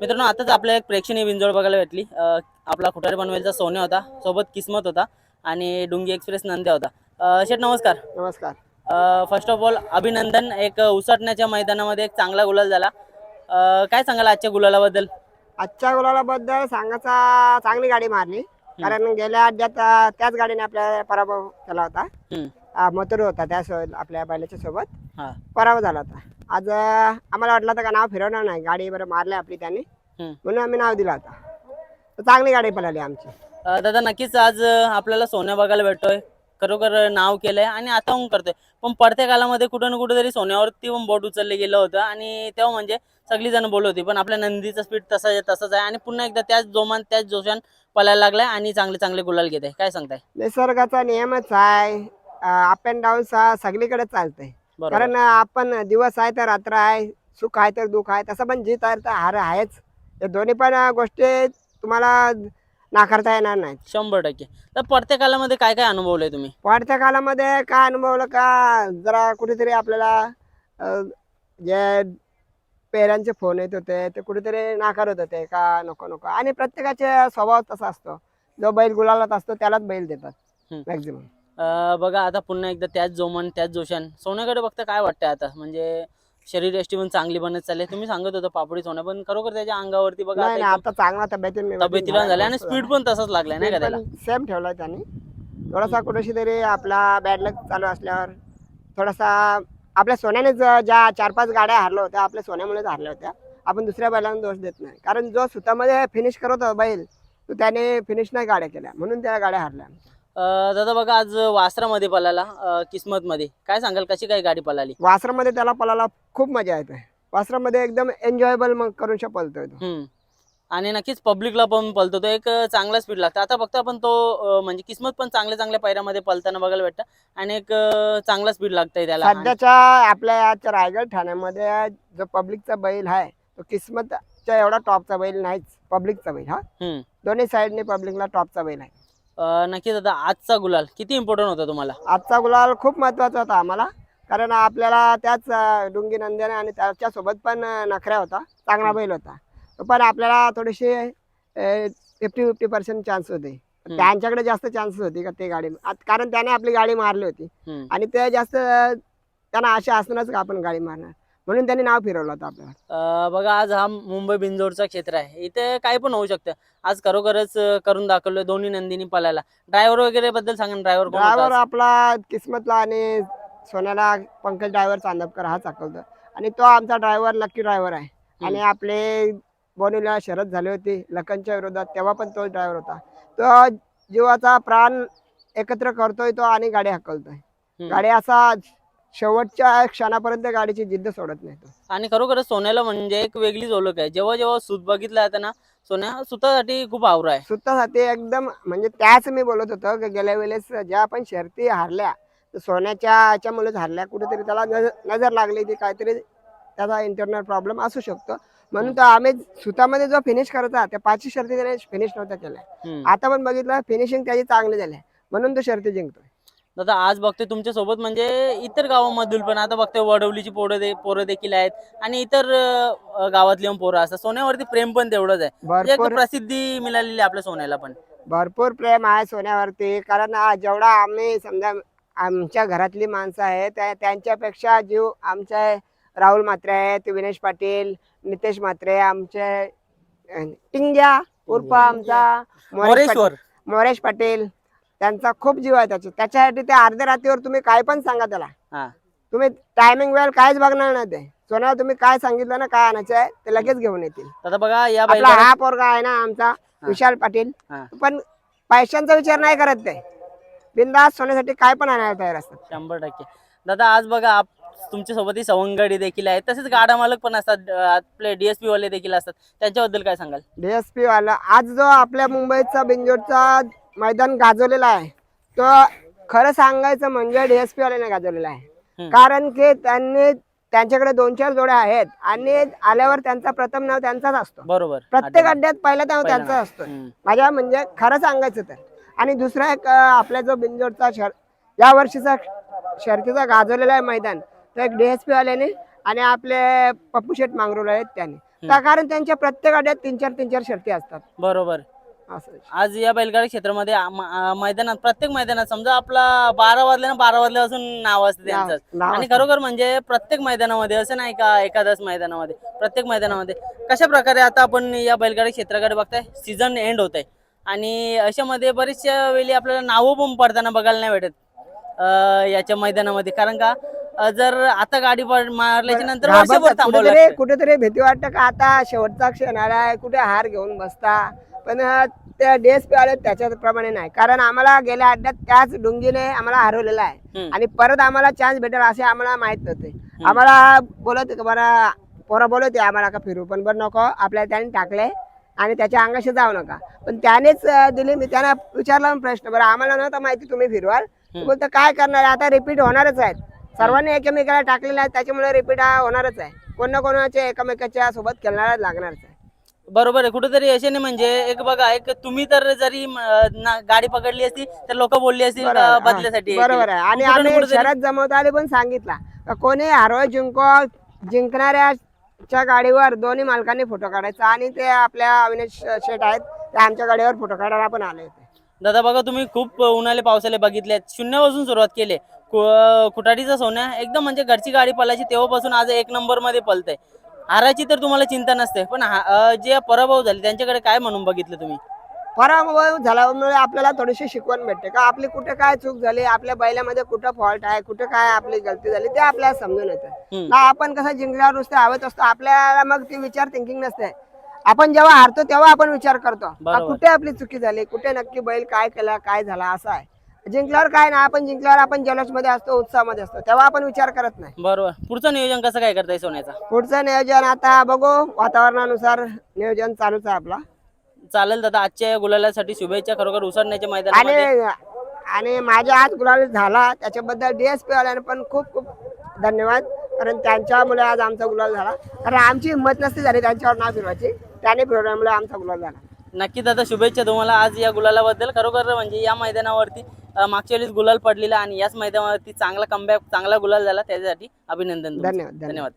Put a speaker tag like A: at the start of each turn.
A: मित्रांनो आताच आपल्याला एक प्रेक्षणीय बिंजोड बघायला भेटली. आपला खुटारी पनवेलचा सोन्या होता सोबत किस्मत होता आणि डुंगी एक्सप्रेस नंद्या होता. शेठ नमस्कार.
B: नमस्कार.
A: फर्स्ट ऑफ ऑल अभिनंदन. एक उसटण्याच्या मैदानामध्ये एक चांगला गुलाल झाला. काय सांगाल आजच्या गुलालाबद्दल?
B: आजच्या गुलालाबद्दल सांगायचा चांगली गाडी मारली. कारण गेल्या अड्ड्यात त्याच गाडीने आपल्या पराभव केला होता. मथुर होता त्या आपल्या बैलाच्या सोबत. पराभव झाला होता. आज आम्हाला वाटलं होतं का नाव फिरवणार नाही. गाडी बरं मारली आपली त्यांनी. म्हणून आम्ही नाव दिला होता तर चांगली गाडी पळाली आमची.
A: अं, दादा नक्कीच आज अं, आपल्याला सोन्या बघायला भेटतोय. खरोखर नाव केलंय आणि आता पण करतोय. पण पडत्या कालामध्ये कुठं ना कुठेतरी सोन्यावरती पण बोट उचलले गेलं होतं. आणि तेव्हा म्हणजे सगळी जण बोलत होती पण आपल्या नंदीचं स्पीड तसं तसंच आहे. आणि पुन्हा एकदा त्याच जोमान त्याच जोशान पळायला लागलाय आणि चांगले चांगले गुलाल घेत आहे. काय सांगताय?
B: निसर्गाचा नियमच आहे. अप अँड डाऊन सगळीकडे चालतंय. कारण आपण दिवस आहे तर रात्र आहे सुख आहे तर दुःख आहे तसं पण जीत आहे तर हार आहेच. हे दोन्ही पण गोष्टी तुम्हाला नाकारता येणार नाहीत.
A: शंभर टक्के. तर पडत्या कालामध्ये काय काय अनुभवलंय तुम्ही?
B: वाढत्या कालामध्ये काय अनुभवलं का जरा कुठेतरी आपल्याला अं, जे पेऱ्यांचे फोन येत होते ते कुठेतरी नाकारत होते का नको नको. आणि प्रत्येकाचे स्वभाव तसा असतो. जो बैल गुलालात असतो त्यालाच बैल देतात.
A: हम्म.
B: मॅक्झिमम
A: बघा आता पुन्हा एकदा त्याच जोमान त्याच जोशान. सोन्याकडे बघता काय वाटतंय आता? म्हणजे शरीर यष्टी पण चांगली बनत चालली तुम्ही सांगत होता पापडी सोन्या पण खरोखर त्याच्या अंगावरती बघा
B: नाही नाही आता चांगला तब्येतीने
A: तब्येतीला झाले आणि स्पीड पण तसंच लागलाय नाही का त्याला?
B: सेम ठेवलाय त्यांनी. थोडासा कुठेशी तरी आपला बॅड लक चालू असल्यावर थोडासा आपल्या सोन्याने ज- ज्या चार पाच गाड्या हारल्या होत्या आपल्या सोन्यामुळेच हारल्या होत्या. आपण दुसऱ्या बैलांना दोष देत नाही. कारण जो सुतामध्ये फिनिश करत होता बैल तो त्याने फिनिश नाही गाड्या केल्या. म्हणून त्या गाड्या हारल्या.
A: दादा बघा आज वासरामध्ये पळाला किस्मत मध्ये काय सांगाल कशी काय गाडी पळाली?
B: वासरामध्ये त्याला पळायला खूप मजा येते. वासरामध्ये एकदम एन्जॉयबल मग करून तो.
A: हम्म. आणि नक्कीच पब्लिकला पण पळतो तो. एक चांगला स्पीड लागतो. आता फक्त आपण तो म्हणजे किस्मत पण चांगल्या चांगल्या पायऱ्यामध्ये पळताना बघायला भेटतं. आणि एक चांगला स्पीड लागतंय त्याला.
B: सध्याच्या आपल्या याच्या रायगड ठाण्यामध्ये जो पब्लिकचा बैल आहे तो किस्मतच्या एवढा टॉपचा बैल नाहीच. पब्लिकचा बैल हा.
A: हम्म.
B: दोन्ही साईडने पब्लिकला टॉपचा बैल आहे.
A: नक्कीच आता आजचा गुलाल किती इम्पॉर्टंट होता तुम्हाला?
B: आजचा गुलाल खूप महत्त्वाचा होता आम्हाला. कारण आपल्याला त्याच डुंगी नंद्याने आणि त्याच्यासोबत पण नखऱ्या होता. चांगला बैल होता. पण आपल्याला थोडीशी फिफ्टी फिफ्टी पर्सेंट चान्स होते. त्यांच्याकडे जास्त चान्सेस होती का ते गाडी. कारण त्याने आपली गाडी मारली होती. आणि ते जास्त त्यांना आशा असणारच का आपण गाडी मारणार? म्हणून त्यांनी नाव फिरवलं होतं आपल्याला.
A: अं, बघा आज हा मुंबई बिंजोडचा क्षेत्र आहे. इथे काही पण होऊ शकतं. आज खरोखरच अं, करून दाखवलं दोन्ही नंदीनी पळायला ड्रायव्हर वगैरे बद्दल सांगा ड्रायव्हर कोण
B: ड्रायव्हर
A: आज?
B: आपला किस्मतला आणि सोन्याला पंकज ड्रायव्हर चांदपकर हा चाकवतो आणि तो आमचा ड्रायव्हर लकी ड्रायव्हर आहे. आणि आपले बोनीला शरद झाली होती लखनच्या विरोधात तेव्हा पण तो ड्रायव्हर होता. तो जीवाचा प्राण एकत्र करतोय तो आणि गाडी हकलतोय.
A: हम्म.
B: गाडी असा शेवटच्या क्षणापर्यंत गाडीची जिद्द सोडत नाही तो.
A: आणि खरोखरच सोन्याला म्हणजे एक वेगळीच ओळख आहे. जेव्हा जेव्हा सूत बघितला जातं ना सोन्या सुतासाठी खूप आवर आहे.
B: स्वतःसाठी एकदम म्हणजे त्याच मी बोलत होतो की गेल्या वेळेस ज्या आपण शर्ती हारल्या तर सोन्याच्या याच्यामुळेच हारल्या. कुठेतरी त्याला नजर नजर लागली ती काहीतरी त्याचा इंटरनल प्रॉब्लेम असू शकतो. म्हणून तर आम्ही सुतामध्ये जो फिनिश करता त्या पाचशे शर्ती त्याने फिनिश नव्हत्या केल्या.
A: हम्म.
B: आता पण बघितलं फिनिशिंग त्याची चांगली झाली आहे. म्हणून तो शर्ती जिंकतोय.
A: दादा आज बघते तुमच्यासोबत म्हणजे इतर गावामधील पण आता बघते वडवलीची पोरं दे पोरं देखील आहेत आणि इतर अं, गावातली पण पोरं असतात. सोन्यावरती प्रेम पण तेवढंच आहे. म्हणजे एक
B: भरपूर
A: प्रसिद्धी मिळालेली आहे आपल्या सोन्याला पण.
B: भरपूर प्रेम आहे सोन्यावरती. कारण आ- जेवढा आम्ही समजा आमच्या घरातली माणसं आहेत त्या- त्यांच्यापेक्षा जीव आमचे राहुल म्हात्रे आहेत विनेश पाटील नितेश म्हात्रे आमचे अं, टिंग्या उर्फ आमचा मोरेश पाटील-
A: मोरेश्वर
B: मोरेश पाटील त्यांचा खूप जीव आहे त्याचा त्याच्यासाठी ते अर्ध्या रात्रीवर तुम्ही काय पण सांगा त्याला.
A: हा.
B: तुम्ही टायमिंग वेळ काहीच बघणार नाही ते. सोन्याला तुम्ही काय सांगितलं ना काय आणायचं आहे ते लगेच घेऊन येतील.
A: बघा या
B: आपला हा पोरगा आहे ना आमचा विशाल पाटील.
A: हा.
B: पण पैशांचा विचार नाही करत ते. बिंदास सोन्यासाठी काय पण आणायला तयार असतात.
A: शंभर टक्के. दादा आज बघा आप तुमच्यासोबत ही सवंगडी देखील आहेत तसेच गाडा मालक पण असतात. अं, आपले डीएसपी वाले देखील असतात. त्यांच्याबद्दल काय सांगाल?
B: डीएसपी वाला आज जो आपल्या मुंबईचा बिंजोडचा मैदान गाजवलेला आहे. तो खरं सांगायचं म्हणजे डीएसपी वाल्याने गाजवलेला आहे. कारण की त्यांनी त्यांच्याकडे दोन चार जोड्या आहेत आणि आल्यावर त्यांचा प्रथम नाव त्यांचाच असतो.
A: बरोबर.
B: प्रत्येक अड्ड्यात पहिला नाव त्यांचा. असतो. माझ्या म्हणजे खरं सांगायचं तर. आणि दुसरा एक अं, आपला जो बिंजोडचा शर या वर्षीचा शर्तीचा गाजवलेला आहे मैदान तो एक डीएसपी वाल्याने आणि आपले पप्पू शेठ मांगरोल आहेत त्यांनी. त्या कारण त्यांच्या प्रत्येक अड्ड्यात तीन चार तीन चार शर्ती असतात.
A: बरोबर. आज या बैलगाडी क्षेत्रामध्ये आम- मैदानात प्रत्येक मैदानात समजा आपला बारा वाजले ना बारा वाजल्यापासून नाव असतं त्यांचं.
B: नाव
A: आणि खरोखर म्हणजे प्रत्येक मैदानामध्ये असं नाही का एखाद्याच मैदानामध्ये प्रत्येक मैदानामध्ये. कशा प्रकारे आता आपण या बैलगाडी क्षेत्राकडे बघताय? सीझन एंड होत आहे आणि अशामध्ये बरेचशा वेळी आपल्याला नावं पण पडताना बघायला नाही भेटत अं, याच्या मैदानामध्ये. कारण का अं, जर आता गाडी पड- मारल्याच्या नंतर वर्षभर
B: कुठेतरी भीती वाटतं का आता शेवटचा क्षण आलाय कुठे हार घेऊन बसता? पण त्या डेस पे आले त्याच्याप्रमाणे नाही. कारण आम्हाला गेल्या अड्ड्यात त्याच डुंगीने आम्हाला हरवलेला आहे. आणि परत आम्हाला चान्स भेटेल असे आम्हाला माहीत नव्हते. आम्हाला बोलत बरं पोरं बोलत होते आम्हाला का फिरू? पण बरं नको आपल्याला त्याने टाकले आणि त्याच्या अंगाशी जाऊ नका. पण त्यानेच दिली मी त्यांना विचारला प्रश्न बरं आम्हाला नव्हता माहिती तुम्ही फिरवाल? बोलतो काय करणार? आता रिपीट होणारच आहेत. सर्वांनी एकमेकाला टाकलेलं आहे त्याच्यामुळे रिपीट हा होणारच आहे. कोण ना कोणाच्या एकमेकाच्या सोबत खेळणारच लागणारच आहे.
A: बरोबर आहे. कुठेतरी असे नाही म्हणजे एक बघा एक तुम्ही तर जरी म, ना- गाडी पकडली असती तर लोक बोलली असतील का
B: हा.
A: बदल्यासाठी
B: बरोबर. आहे. आणि आम्ही
A: कुठेतरी-
B: शरद जमवता आले पण सांगितला. का कोणी हरव जिंको जिंकणाऱ्याच्या गाडीवर दोन्ही मालकांनी फोटो काढायचा आणि ते आपल्या अविनाश शेठ आहेत ते आमच्या गाडीवर फोटो काढायला पण आले होते.
A: दादा बघा तुम्ही खूप उन्हाळे पावसाले बघितले शून्यापासून सुरुवात केली. कुटाडीचा सोन्या एकदम म्हणजे घरची गाडी पळायची तेव्हापासून आज एक नंबरमध्ये पलतय. हाराची तर तुम्हाला चिंता नसते. पण हा- अं, जे पराभव झाले त्यांच्याकडे काय म्हणून बघितलं तुम्ही?
B: पराभव झाल्यामुळे आपल्याला थोडीशी शिकवण भेटते. का आपली कुठे काय चूक झाली आपल्या बैलामध्ये कुठं फॉल्ट आहे कुठे काय आपली गलती झाली ते आपल्याला समजून येतं.
A: हम्म.
B: ना आपण कसं जिंकल्यावर नुसतं हवेत असतो आपल्याला मग ती विचार थिंकिंग नसते. आपण जेव्हा हारतो तेव्हा आपण विचार करतो. का
A: बरोबर.
B: कुठे आपली चुकी झाली कुठे नक्की बैल काय केला काय झाला असं आहे. जिंकल्यावर काय ना आपण जिंकल्यावर आपण जल्लोषमध्ये असतो उत्साहामध्ये असतो. तेव्हा आपण विचार करत नाही.
A: बरोबर. पुढचं नियोजन कसं काय करताय सोन्याचा?
B: पुढचं नियोजन आता बघू वातावरणानुसार नियोजन चालूच आहे आपला.
A: चालेल दादा आजच्या या गुलालासाठी शुभेच्छा खरोखर उसरण्याच्या मैदानामध्ये.
B: आणि आणि माझ्या आज गुलाल झाला त्याच्याबद्दल डीएसपी वाल्याने पण खूप खूप धन्यवाद. कारण त्यांच्यामुळे आज आमचा गुलाल झाला. कारण आमची हिंमत नसती झाली त्यांच्यावर नाव फिरवायची. त्याने फिरवल्यामुळे आमचा गुलाल झाला.
A: नक्की दादा शुभेच्छा तुम्हाला आज या गुलालाबद्दल. खरोखर म्हणजे या मैदानावरती मागच्या वेळेस गुलाल पडलेला आणि याच मैदानावरती चांगला कमबॅक चांगला गुलाल झाला त्याच्यासाठी अभिनंदन धन्यवाद.
B: धन्यवाद.